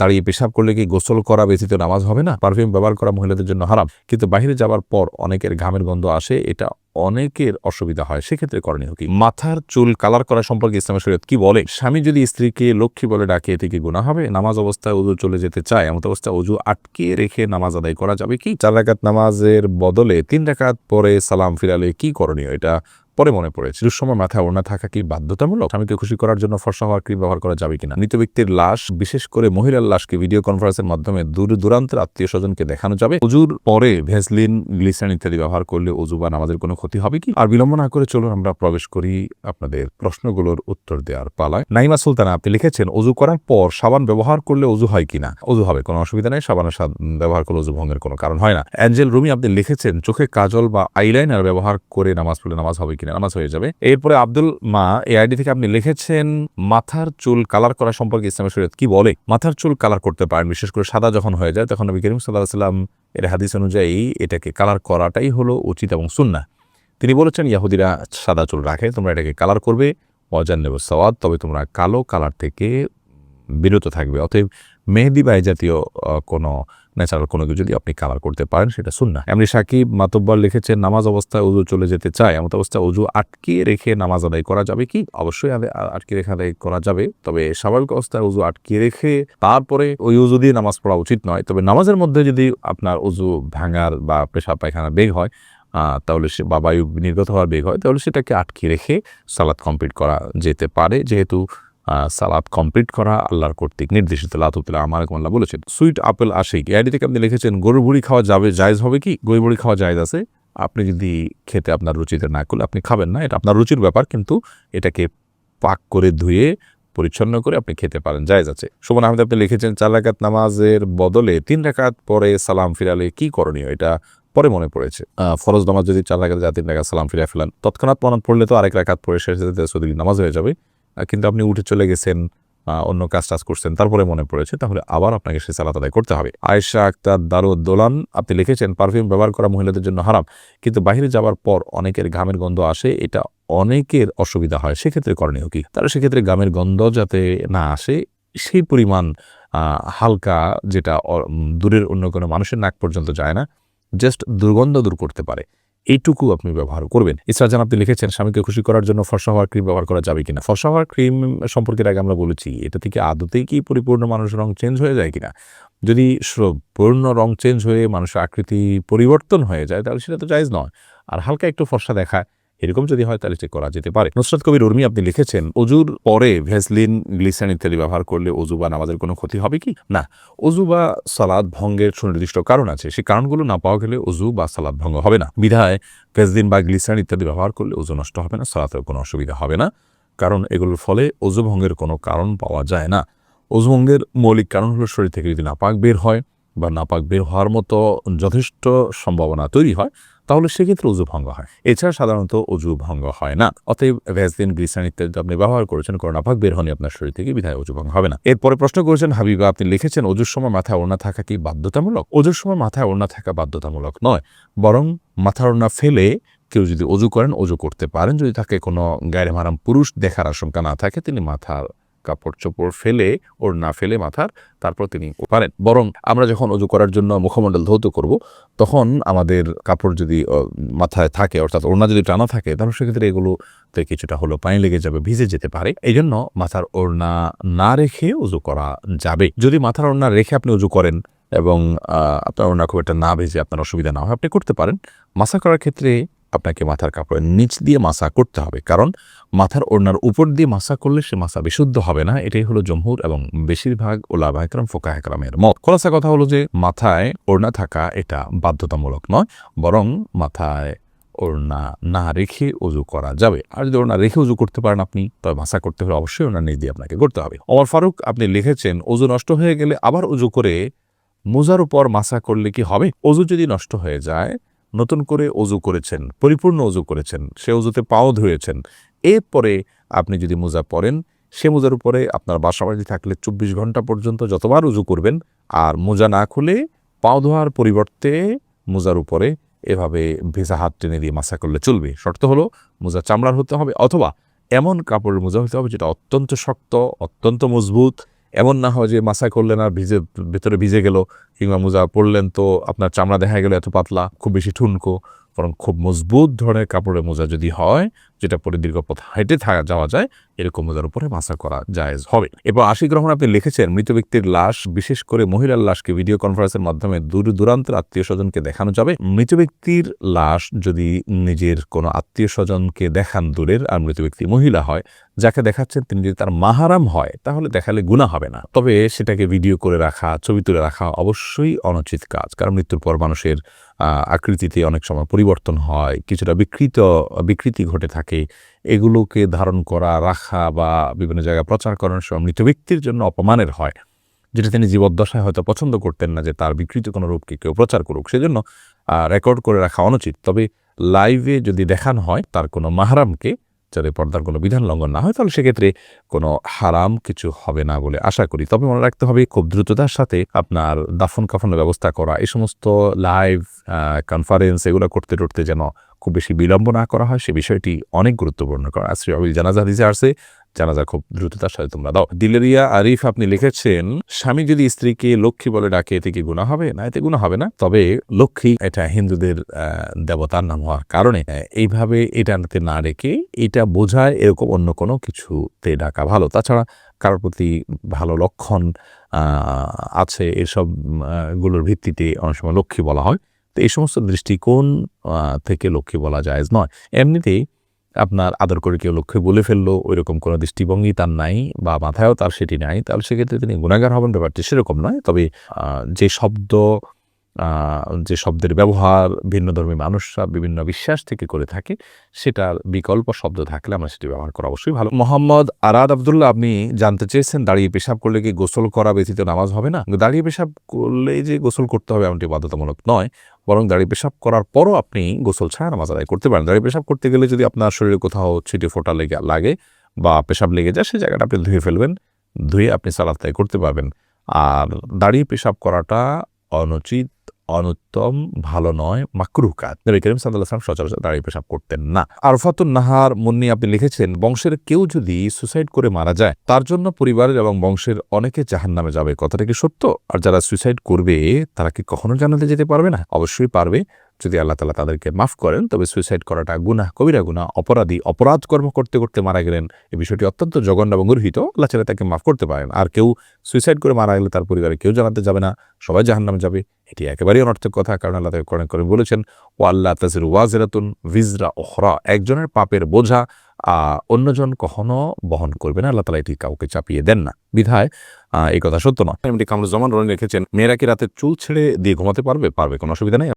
দাঁড়িয়ে পেশাব করলে কি গোসল করা ব্যতীত নামাজ হবে না? পারফিউম ব্যবহার করা মহিলাদের জন্য হারাম। কিন্তু বাইরে যাওয়ার পর অনেকের ঘামের গন্ধ আসে, এটা অনেকের অসুবিধা হয়। সেক্ষেত্রে করণীয় কি? মাথার চুল কালার করা সম্পর্কে ইসলামের শরীয়ত কি বলে? স্বামী যদি স্ত্রীকে লক্ষ্মী বলে ডাকে, এতে কি গুণা হবে? নামাজ অবস্থায় উজু চলে যেতে চায়, এমন অবস্থায় উজু আটকে রেখে নামাজ আদায় করা যাবে কি? চার রাকাত নামাজের বদলে তিন রাকাত পরে সালাম ফিরালে কি করণীয় এটা? পরে মনে পড়েছে দুঃসময় মাথায় ওড়না থাকা কি বাধ্যতামূলক? স্বামীকে খুশি করার জন্য ফর্সা হওয়ার ক্রিম ব্যবহার করা যাবে কিনা? মৃত ব্যক্তির লাশ, বিশেষ করে মহিলার লাশকে ভিডিও কনফারেন্সের মাধ্যমে দূর দূরান্তের আত্মীয় স্বজনকে দেখানো যাবে। উজুর পরে ভেসলিন, গ্লিসারিন ইত্যাদি ব্যবহার করলে উজু বা নামাজের কোনো ক্ষতি হবে কি? আর বিলম্ব না করে চলুন আমরা প্রবেশ করি আপনাদের প্রশ্নগুলোর উত্তর দেওয়ার পালায়। নাইমা সুলতানা, আপনি লিখেছেন উজু করার পর সাবান ব্যবহার করলে উজু হয় কিনা? উজু হবে, কোনো অসুবিধা নেই, সাবানের ব্যবহার করলে উজু ভঙ্গের কোনো কারণ হয় না। অ্যাঞ্জেল রুমি, আপনি লিখেছেন, চোখে কাজল বা আইলাইনার ব্যবহার করে নামাজ পড়লে নামাজ হবে কিনা? নামাজ হয়ে যাবে। এরপরে আব্দুল মা এই আইডি থেকে আপনি লিখেছেন, মাথার চুল কালার করা সম্পর্কে ইসলামের শরীয়ত কি বলে? মাথার চুল কালার করতে পারেন, বিশেষ করে সাদা যখন হয়ে যায়, তখন নবী করিম সাল্লাহ সাল্লাম এর হাদিস অনুযায়ী এটাকে কালার করাটাই হলো উচিত এবং সুন্না তিনি বলেছেন, ইয়াহুদিরা সাদা চুল রাখে, তোমরা এটাকে কালার করবে অজান নেব সওয়াদ তবে তোমরা কালো কালার থেকে বিরত থাকবে। অতএব মেহেদি বা জাতীয় কোনো ন্যাচারাল কোনো কিছু যদি আপনি কালার করতে পারেন, সেটা শুননা এমনি সাকিব মাতব্বর লিখেছেন নামাজ অবস্থায় উজু চলে যেতে চায়, এমন অবস্থায় উজু আটকিয়ে রেখে নামাজ আদায় করা যাবে কি? অবশ্যই আটকে রেখে আদায় করা যাবে। তবে স্বাভাবিক অবস্থায় উজু আটকিয়ে রেখে তারপরে ওই উজু দিয়ে নামাজ পড়া উচিত নয়। তবে নামাজের মধ্যে যদি আপনার উজু ভাঙার বা পেশা পায়খানা বেগ হয় তাহলে সে বা বায়ু নির্গত হওয়ার বেগ হয়, তাহলে সেটাকে আটকে রেখে সালাদ কমপ্লিট করা যেতে পারে। যেহেতু সালাদ কমপ্লিট করা, আল্লাহর কর্তৃক নির্দেশিত। লাতুতুল্লাহ আমার আল্লাহ বলেছেন সুইট আপেল আশিক এআইডি থেকে আপনি লিখেছেন, গরুর বুড়ি খাওয়া যাবে, জায়জ হবে কি? গরুর বুড়ি খাওয়া জায়জ আছে। আপনি যদি খেতে আপনার রুচিতে না করলে আপনি খাবেন না, এটা আপনার রুচির ব্যাপার, কিন্তু এটাকে পাক করে ধুয়ে, পরিচ্ছন্ন করে আপনি খেতে পারেন, জায়েজ আছে। সুমন আহমেদ, আপনি লিখেছেন, চার রাকাত নামাজের বদলে তিন রাকাত পরে সালাম ফিরালে কি করণীয়? এটা পরে মনে পড়েছে। ফরজ নামাজ যদি চার রাকাত যা তিন রাকাত সালাম ফিরে ফেলান, তৎক্ষণাৎ মনে পড়লে তো আরেক রাকাত পরে শেষে যদি নামাজ হয়ে যাবে। কিন্তু আপনি উঠে চলে গেছেন অন্য কাজ টাজ করছেন, তারপরে মনে পড়েছে, তাহলে আবার আপনাকে সে সালাত আদায় করতে হবে। আয়েশা আক্তার দারু দারুদ্দোলান, আপনি লিখেছেন, পারফিউম ব্যবহার করা মহিলাদের জন্য হারাম, কিন্তু বাইরে যাওয়ার পর অনেকের ঘামের গন্ধ আসে, এটা অনেকের অসুবিধা হয়, সেক্ষেত্রে করণীয় কি? তারা সেক্ষেত্রে ঘামের গন্ধ যাতে না আসে, সেই পরিমাণ হালকা যেটা দূরের অন্য কোনো মানুষের নাক পর্যন্ত যায় না জাস্ট দুর্গন্ধ দূর করতে পারে। এইটুকু আপনি ব্যবহার করবেন। ইসরাজান আপনি লিখেছেন, স্বামীকে খুশি করার জন্য ফর্সা হওয়ার ক্রিম ব্যবহার করা যাবে কিনা? ফর্সা হওয়ার ক্রিম সম্পর্কে আগে আমরা বলেছি, এটা থেকে আদতেই কি পরিপূর্ণ মানুষের রং চেঞ্জ হয়ে যায় কিনা? যদি পূর্ণ রং চেঞ্জ হয়ে মানুষের আকৃতি পরিবর্তন হয়ে যায়, তাহলে সেটা তো চাইজ নয়। আর হালকা একটু ফর্সা দেখায় এরকম যদি হয় তাহলে সেটা করা যেতে পারে। নুসরাত কবির উর্মি আপনি লিখেছেন অজুর পরে ভেসলিন গ্লিসান ইত্যাদি ব্যবহার করলে অজু বা নামাজের কোনো ক্ষতি হবে কি? না অজু বা সালাদ ভঙ্গের সুনির্দিষ্ট কারণ আছে। সেই কারণগুলো না পাওয়া গেলে অজু বা সালাদ ভঙ্গ হবে না। বিধায় ভেসলিন বা গ্লিসান ইত্যাদি ব্যবহার করলে অজু নষ্ট হবে না সালাতের কোনো অসুবিধা হবে না। কারণ এগুলোর ফলে অজু ভঙ্গের কোনো কারণ পাওয়া যায় না। অজু ভঙ্গের মৌলিক কারণ হলো শরীর থেকে যদি নাপাক বের হয় বা নাপাক বের হওয়ার মতো যথেষ্ট সম্ভাবনা তৈরি হয় তাহলে সেক্ষেত্রে অজু ভঙ্গ হয়। এছাড়া সাধারণত অজু ভঙ্গ হয় না। অতএব ভ্যাসলিন গ্লিসারিন ইত্যাদি আপনি ব্যবহার করেছেন করোনা নাপাক বের হয়নি আপনার শরীর থেকে বিধায় অজু ভঙ্গ হবে না। এরপরে প্রশ্ন করেছেন, হাবিবা, আপনি লিখেছেন অজুর সময় মাথায় ওড়না থাকা কি বাধ্যতামূলক? অজুর সময় মাথায় ওড়না থাকা বাধ্যতামূলক নয়। বরং মাথার ওড়না ফেলে কেউ যদি অজু করেন অজু করতে পারেন। যদি তাকে কোনো গায়ে মারাম পুরুষ দেখার আশঙ্কা না থাকে, তিনি মাথার কাপড় চোপড় ফেলে, ওর না ফেলে মাথার, তারপর তিনি পারেন বরং আমরা যখন অজু করার জন্য মুখমণ্ডল ধৌত করব, তখন আমাদের কাপড় যদি মাথায় থাকে, অর্থাৎ ওড়না যদি টানা থাকে, তাহলে সেক্ষেত্রে এগুলোতে কিছুটা হলো পানি লেগে যাবে, ভিজে যেতে পারে। এই জন্য মাথার ওড়না না রেখে উজু করা যাবে। যদি মাথার ওড়না রেখে আপনি উজু করেন এবং আপনার ওড়না খুব একটা না ভেজে, আপনার অসুবিধা না হয়, আপনি করতে পারেন। মাসা করার ক্ষেত্রে আপনাকে মাথার কাপড়ের নিচ দিয়ে মাসা করতে হবে। কারণ মাথার ওড়নার উপর দিয়ে মাসা করলে সে মাসা বিশুদ্ধ হবে না। এটাই হলো জমহুর এবং বেশিরভাগ ওলাবা একরাম ফোকা একরামের মত। খোলাসা কথা হলো যে, মাথায় ওড়না থাকা এটা বাধ্যতামূলক নয়, বরং মাথায় ওড়না না রেখে উজু করা যাবে। আর যদি ওড়না রেখে উজু করতে পারেন আপনি, তবে মাসা করতে হলে অবশ্যই ওড়না নিজ দিয়ে আপনাকে করতে হবে। অমর ফারুক, আপনি লিখেছেন, উজু নষ্ট হয়ে গেলে আবার উজু করে মোজার উপর মাসা করলে কি হবে? অজু যদি নষ্ট হয়ে যায় নতুন করে অজু করেছেন, পরিপূর্ণ অজু করেছেন, সে অজুতে পাও ধুয়েছেন। এরপরে আপনি যদি মোজা পরেন, সে মোজার উপরে আপনার বাসাবাড়ি থাকলে চব্বিশ ঘণ্টা পর্যন্ত যতবার উজু করবেন, আর মোজা না খুলে পাও ধোয়ার পরিবর্তে মোজার উপরে এভাবে ভেজা হাত টেনে দিয়ে মাসা করলে চলবে। শর্ত হলো মোজা চামড়ার হতে হবে, অথবা এমন কাপড়ের মোজা হতে হবে যেটা অত্যন্ত শক্ত, অত্যন্ত মজবুত এমন না হয় যে মাসায় করলেন আর ভিজে, ভেতরে ভিজে গেল, কিংবা মোজা পরলেন, তো আপনার চামড়া দেখা গেল এত পাতলা, খুব বেশি ঠুনকো, বরং খুব মজবুত ধরনের কাপড়ের মোজা যদি হয় যেটা পরে দীর্ঘ পথ হেঁটে থাকা যাওয়া যায়, এরকম মোজার উপরে মাসা করা জায়েজ হবে। এরপর আশি গ্রহণ আপনি লিখেছেন, মৃত ব্যক্তির লাশ, বিশেষ করে মহিলার লাশকে ভিডিও কনফারেন্সের মাধ্যমে দূর দূরান্তের আত্মীয় স্বজনকে দেখানো যাবে। মৃত ব্যক্তির লাশ যদি নিজের কোনো আত্মীয় স্বজনকে দেখান দূরের আর মৃত ব্যক্তি মহিলা হয়, যাকে দেখাচ্ছেন তিনি যদি তার মাহারাম হয়, তাহলে দেখালে গুণা হবে না। তবে সেটাকে ভিডিও করে রাখা, ছবি তুলে রাখা অবশ্যই অনুচিত কাজ, কারণ মৃত্যুর পর মানুষের আকৃতিতে অনেক সময় পরিবর্তন হয়, কিছুটা বিকৃত, বিকৃতি ঘটে থাকে। এগুলোকে ধারণ করা, রাখা বা বিভিন্ন জায়গায় প্রচার করানোর সময় মৃত ব্যক্তির জন্য অপমানের হয়, যেটা তিনি জীবদ্দশায় হয়তো পছন্দ করতেন না যে তার বিকৃত কোনো রূপকে কেউ প্রচার করুক। সেজন্য রেকর্ড করে রাখা অনুচিত। তবে লাইভে যদি দেখানো হয় তার কোনো মাহারামকে, যাতে পর্দার কোনো বিধান লঙ্ঘন না হয়, তাহলে সেক্ষেত্রে কোনো হারাম কিছু হবে না বলে আশা করি। তবে মনে রাখতে হবে, খুব দ্রুততার সাথে আপনার দাফন কাফনের ব্যবস্থা করা, এই সমস্ত লাইভ কনফারেন্স এগুলো করতে টরতে যেন খুব বেশি বিলম্ব না করা হয়, সে বিষয়টি অনেক গুরুত্বপূর্ণ কারণ আশ্রী অবিল জানাজা দিতে আসছে জানাজা খুব দ্রুততার সাথে তোমরা দাও। দিলেরিয়া আরিফ আপনি লিখেছেন, স্বামী যদি স্ত্রীকে লক্ষ্মী বলে ডাকে, এতে কি গুণা হবে? না, এতে গুণা হবে না। তবে লক্ষ্মী এটা হিন্দুদের দেবতার নাম হওয়ার কারণে এইভাবে এটাতে না রেখে এটা বোঝায় এরকম অন্য কোনো কিছুতে ডাকা ভালো। তাছাড়া কারোর প্রতি ভালো লক্ষণ আছে, এসবগুলোর ভিত্তিতে অনেক সময় লক্ষ্মী বলা হয়। তো এই সমস্ত দৃষ্টিকোণ থেকে লক্ষ্যে বলা জায়েজ নয়। এমনিতেই আপনার আদর করে কেউ লক্ষ্যে বলে ফেলল ওই রকম কোনো দৃষ্টিভঙ্গি তার নাই বা মাথায়ও তার সেটি নাই, তাহলে সেক্ষেত্রে তিনি গুণাগার হবেন, ব্যাপারটি সেরকম নয়। তবে যে শব্দ যে শব্দের ব্যবহার, ভিন্ন ধর্মী মানুষরা বিভিন্ন বিশ্বাস থেকে করে থাকে, সেটার বিকল্প শব্দ থাকলে আমরা সেটি ব্যবহার করা অবশ্যই ভালো। মোহাম্মদ আরাদ আবদুল্লাহ, আপনি জানতে চেয়েছেন দাঁড়িয়ে পেশাব করলে কি গোসল করা ব্যতীত নামাজ হবে না? দাঁড়িয়ে পেশাব করলে যে গোসল করতে হবে এমনটি বাধ্যতামূলক নয়। বরং দাঁড়িয়ে পেশাব করার পরও আপনি গোসল ছাড়া নামাজ আদায় করতে পারেন। দাঁড়িয়ে পেশাব করতে গেলে যদি আপনার শরীরে কোথাও ছিটে ফোটা লেগে, লাগে বা পেশাব লেগে যায় সেই জায়গাটা আপনি ধুয়ে ফেলবেন, ধুয়ে আপনি সালাদ করতে পারবেন। আর দাঁড়িয়ে পেশাব করাটা অনুচিত অনুত্তম, ভালো নয় মাকরুহ কাজ নবী করিম সাল্লাহাম সচরাচর দাঁড়িয়ে পেশাব করতেন না। আরফাতুন নাহার মুন্নি আপনি লিখেছেন, বংশের কেউ যদি সুসাইড করে মারা যায়, তার জন্য পরিবারের এবং বংশের অনেকে জাহান নামে যাবে। কথাটা কি সত্য? আর যারা সুইসাইড করবে, তারা কি কখনো জানাতে যেতে পারবে না? অবশ্যই পারবে। যদি আল্লাহ তালা তাদেরকে মাফ করেন, তবে সুইসাইড করাটা গুনাহ, কবিরা গুনাহ, অপরাধী, অপরাধ কর্ম করতে করতে মারা গেলেন। এই বিষয়টি অত্যন্ত জঘন্য এবং গর্হিত আল্লাহ তালা তাকে মাফ করতে পারেন। আর কেউ সুইসাইড করে মারা গেলে তার পরিবারে কেউ জানাতে যাবে না, সবাই জাহান্নামে যাবে। এটি একেবারেই অনর্থক কথা, কারণ আল্লাহ তাকে কোরআন করে বলেছেন ও আল্লাহ তাজির ওয়াজেরাতুন ভিজরা ওহরা একজনের পাপের বোঝা অন্যজন কখনো বহন করবে না। আল্লাহ তালা এটি কাউকে চাপিয়ে দেন না। বিধায় এই কথা সত্য নয়। এমনি কামরুজ্জামান রনি রেখেছেন মেয়েরা কি রাতে চুল ছেড়ে দিয়ে ঘুমাতে পারবে? পারবে, কোনো অসুবিধা নেই।